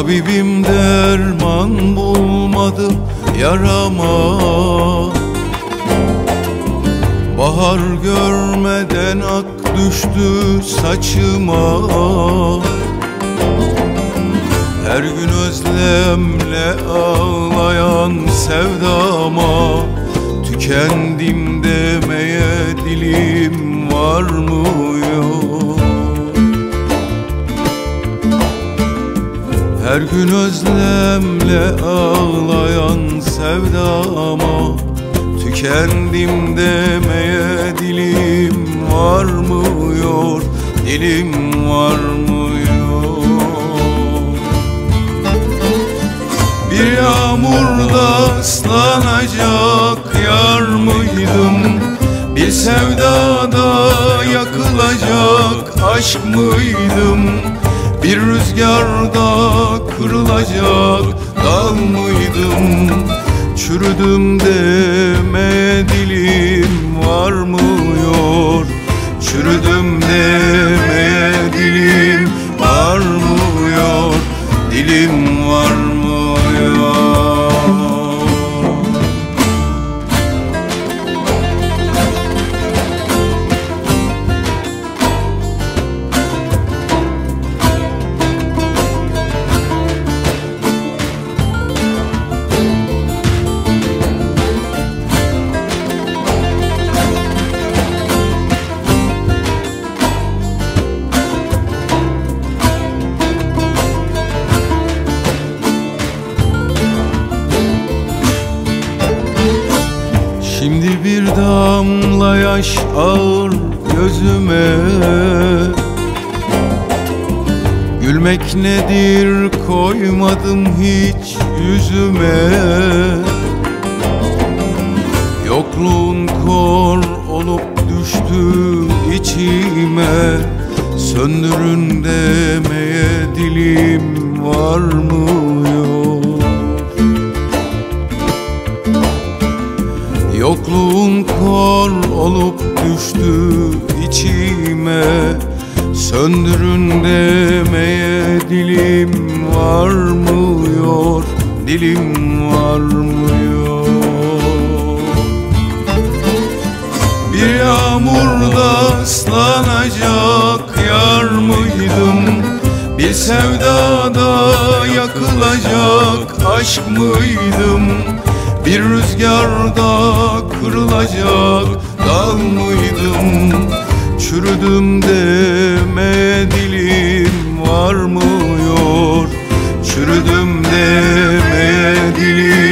Tabibim derman bulmadı yarama. Bahar görmeden ak düştü saçıma. Her gün özlemle ağlayan sevdama. Tükendim demeye dilim varmıyor Her gün özlemle ağlayan sevdama Tükendim demeye dilim varmıyor Dilim varmıyor. Bir yağmurda ıslanacak yar mıydım? Bir sevdada yakılacak aşk mıydım Bir rüzgarda kırılacak dal mıydım? Çürüdüm deme dilim Şimdi bir damla yaş ağır gözüme. Gülmek nedir koymadım hiç yüzüme. Yokluğun kor olup düştü içime. Söndürün demeye dilim varmıyor içime Söndürün demeye dilim varmıyor Dilim varmıyor. Bir yağmurda ıslanacak yar mıydım? Bir sevdada yakılacak aşk mıydım Bir rüzgarda kırılacak dal mıydım? Çürüdüm deme dilim varmıyor Çürüdüm deme dilim